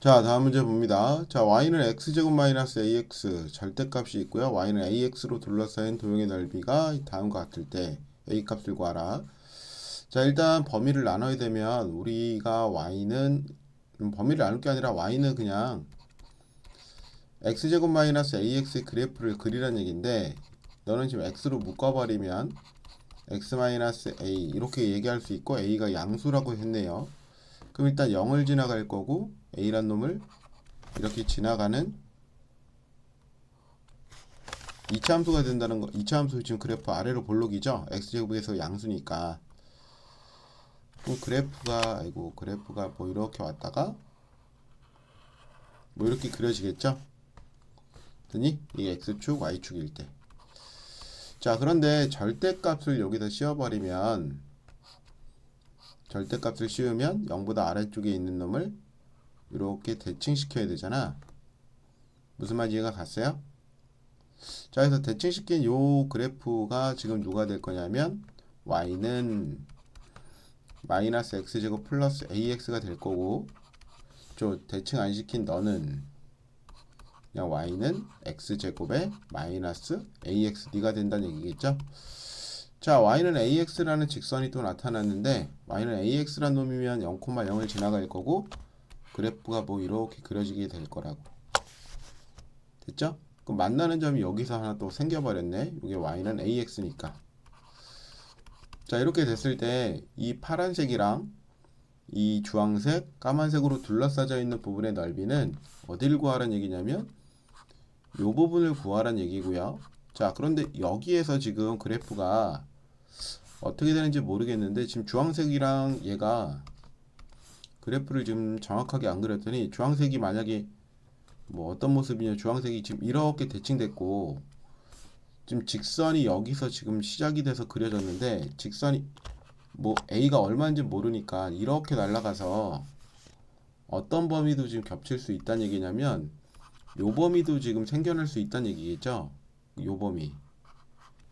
자, 다음 문제 봅니다. 자, y는 x제곱 마이너스 ax 절대값이 있고요. y는 ax로 둘러싸인 도형의 넓이가 다음과 같을 때 a 값을 구하라. 자, 일단 범위를 나눠야 되면 우리가 y는 음, 범위를 나눌 게 아니라 y는 그냥 x제곱 마이너스 ax의 그래프를 그리라는 얘기인데 너는 지금 x로 묶어버리면 x 마이너스 a 이렇게 얘기할 수 있고 a가 양수라고 했네요. 그럼 일단 0을 지나갈 거고 a란 놈을 이렇게 지나가는 이차 함수가 된다는 거. 이차 함수 지금 그래프 아래로 볼록이죠. x제곱에서 양수니까. 그래프가 아이고 그래프가 뭐 이렇게 왔다가 뭐 이렇게 그려지겠죠. 더니 이게 x축 y축일 때. 자 그런데 절대값을 여기다 씌워버리면 절대값을 씌우면 0보다 아래쪽에 있는 놈을 이렇게 대칭시켜야 되잖아. 무슨 말 이해가 갔어요? 자, 그래서 대칭시킨 요 그래프가 지금 누가 될 거냐면 y는 마이너스 x제곱 플러스 ax가 될 거고 저 대칭 안 시킨 너는 그냥 y는 x제곱에 마이너스 axd가 된다는 얘기겠죠? 자, y는 ax라는 직선이 또 나타났는데 y는 ax란 놈이면 0,0을 지나갈 거고 그래프가 뭐 이렇게 그려지게 될 거라고. 됐죠? 그럼 만나는 점이 여기서 하나 또 생겨버렸네. 이게 y는 ax니까. 자, 이렇게 됐을 때 이 파란색이랑 이 주황색, 까만색으로 둘러싸져 있는 부분의 넓이는 어딜 구하라는 얘기냐면 요 부분을 구하라는 얘기고요. 자, 그런데 여기에서 지금 그래프가 어떻게 되는지 모르겠는데 지금 주황색이랑 얘가 그래프를 지금 정확하게 안 그렸더니 주황색이 만약에 뭐 어떤 모습이냐 주황색이 지금 이렇게 대칭됐고 지금 직선이 여기서 지금 시작이 돼서 그려졌는데 직선이 뭐 A가 얼마인지 모르니까 이렇게 날아가서 어떤 범위도 지금 겹칠 수 있다는 얘기냐면 요 범위도 지금 생겨날 수 있다는 얘기겠죠? 요 범위.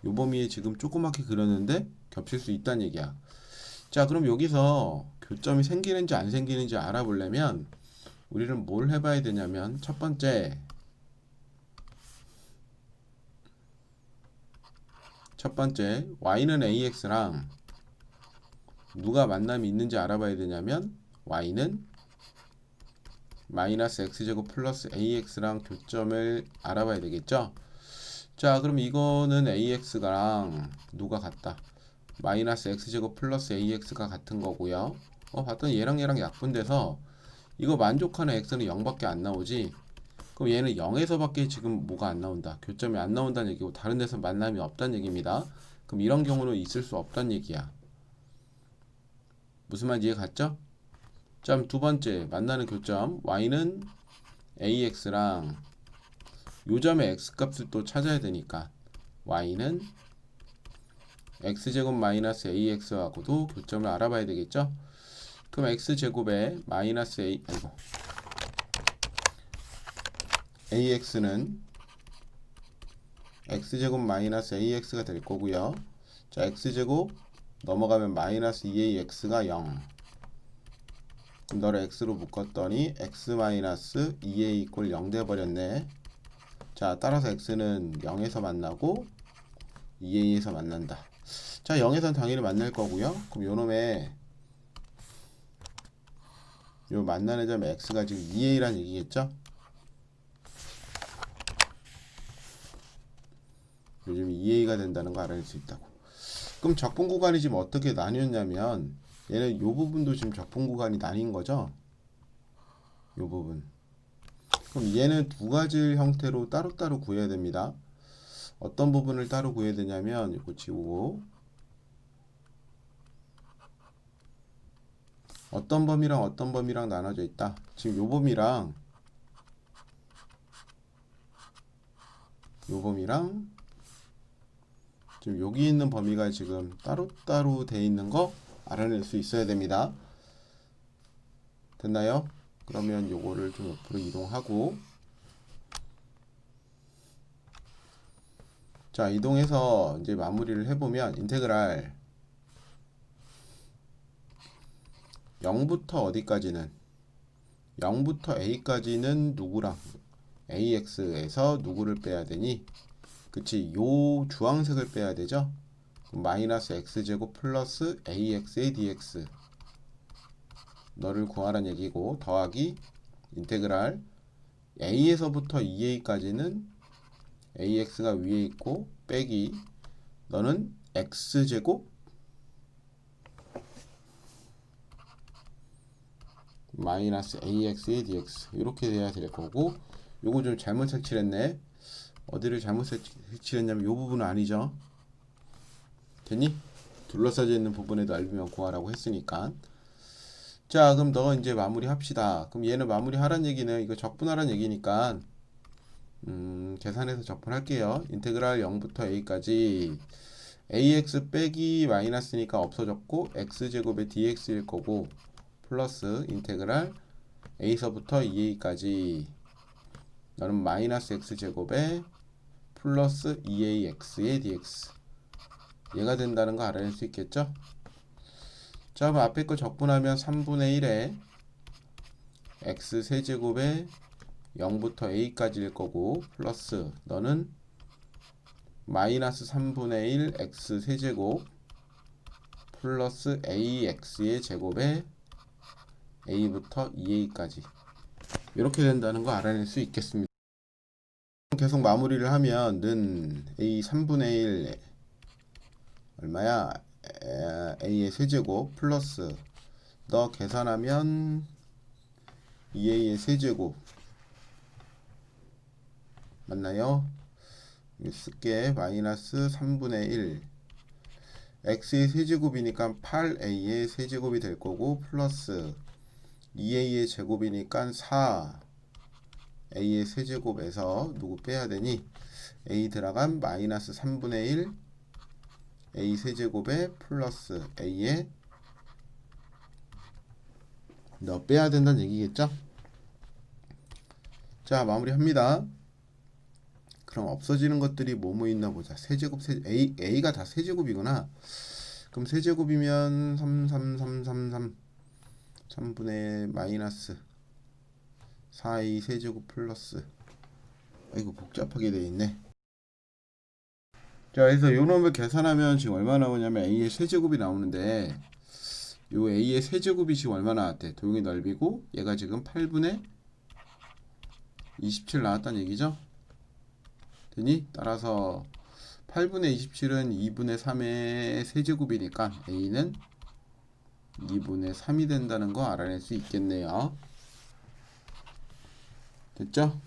요 범위에 지금 조그맣게 그렸는데 겹칠 수 있다는 얘기야. 자 그럼 여기서 교점이 생기는지 안 생기는지 알아보려면 우리는 뭘 해봐야 되냐면 첫 번째 첫 번째 y는 ax랑 누가 만남이 있는지 알아봐야 되냐면 y는 마이너스 x제곱 플러스 ax랑 교점을 알아봐야 되겠죠? 자 그럼 이거는 ax랑 누가 같다? 마이너스 x제곱 플러스 ax가 같은 거고요 어 봤더니 얘랑 얘랑 약분돼서 이거 만족하는 x는 0밖에 안 나오지? 그럼 얘는 0에서밖에 지금 뭐가 안 나온다. 교점이 안 나온다는 얘기고 다른 데서 만남이 없다는 얘기입니다. 그럼 이런 경우는 있을 수 없다는 얘기야. 무슨 말 이해 갔죠? 자, 두 번째 만나는 교점. y는 ax랑 요 점의 x 값을 또 찾아야 되니까 y는 x제곱 마이너스 ax하고도 교점을 알아봐야 되겠죠? 그럼 x제곱에 마이너스 a 아이고 ax는 x제곱 마이너스 ax가 될 거고요. 자, x제곱 넘어가면 마이너스 2ax가 0. 그럼 너를 x로 묶었더니 x 마이너스 2a 이꼴 0 돼버렸네. 자, 따라서 x는 0에서 만나고 2a에서 만난다. 자, 0에서는 당연히 만날 거고요. 그럼 요놈의 요 만나는 점 x가 지금 2a란 얘기겠죠? 요즘 2a가 된다는 거 알아낼 수 있다고. 그럼 적분 구간이 지금 어떻게 나뉘었냐면 얘는 요 부분도 지금 적분 구간이 나뉜 거죠? 요 부분. 그럼 얘는 두 가지 형태로 따로따로 구해야 됩니다. 어떤 부분을 따로 구해야 되냐면 이거 지우 어떤 범위랑 어떤 범위랑 나눠져 있다. 지금 요 범위랑 요 범위랑 지금 여기 있는 범위가 지금 따로따로 돼 있는 거 알아낼 수 있어야 됩니다. 됐나요? 그러면 요거를 좀 옆으로 이동하고 자 이동해서 이제 마무리를 해보면 인테그랄 0부터 어디까지는 0부터 a까지는 누구랑 ax에서 누구를 빼야 되니? 그치 요 주황색을 빼야 되죠? 마이너스 x제곱 플러스 ax의 dx 너를 구하란 얘기고 더하기 인테그랄 a에서부터 2a까지는 ax가 위에 있고 빼기 너는 x제곱 마이너스 ax의 dx 이렇게 돼야 될 거고 요거 좀 잘못 색칠했네. 어디를 잘못 색- 색칠했냐면 요 부분은 아니죠? 됐니? 둘러싸져 있는 부분에도 알비면 구하라고 했으니까. 자 그럼 너 이제 마무리 합시다. 그럼 얘는 마무리 하란 얘기는 이거 적분하란 얘기니까 음, 계산해서 적분할게요. 인테그랄 0부터 a까지. Ax 빼기 마이너스니까 없어졌고 x제곱의 dx일 거고 플러스 인테그랄 a서부터 2a까지 너는 마이너스 x제곱에 플러스 2ax의 dx 얘가 된다는 거 알아낼 수 있겠죠? 자 그럼 앞에 거 적분하면 3분의 1에 x 세제곱에 0부터 a까지일 거고 플러스 너는 마이너스 3분의 1 x 세제곱 플러스 ax의 제곱에 a부터 2a까지 이렇게 된다는 거 알아낼 수 있겠습니다. 계속 마무리를 하면 는 a 3분의 1 얼마야? 에, a의 세제곱 플러스 너 계산하면 2a의 세제곱 맞나요? 쓸게 마이너스 3분의 1 x의 세제곱이니까 8a의 세제곱이 될 거고 플러스 2a의 제곱이니까 4 a의 세제곱에서 누구 빼야 되니? a 들어간 마이너스 3분의 1 a 세제곱에 플러스 a의 너 빼야 된다는 얘기겠죠? 자 마무리합니다. 그럼 없어지는 것들이 뭐뭐 있나 보자. 세제곱 세 a a가 다 세제곱이구나. 그럼 세제곱이면 3 3 3 3 3 3분의 마이너스 4a 세제곱 플러스 아이고 복잡하게 돼 있네. 자, 그래서 요 놈을 계산하면 지금 얼마 나오냐면 a의 세제곱이 나오는데 요 a의 세제곱이 지금 얼마 나왔대? 도형의 넓이고 얘가 지금 8분의 27 나왔다는 얘기죠? 되니? 따라서 8분의 27은 2분의 3의 세제곱이니까 a는 2분의 3이 된다는 거 알아낼 수 있겠네요. 됐죠?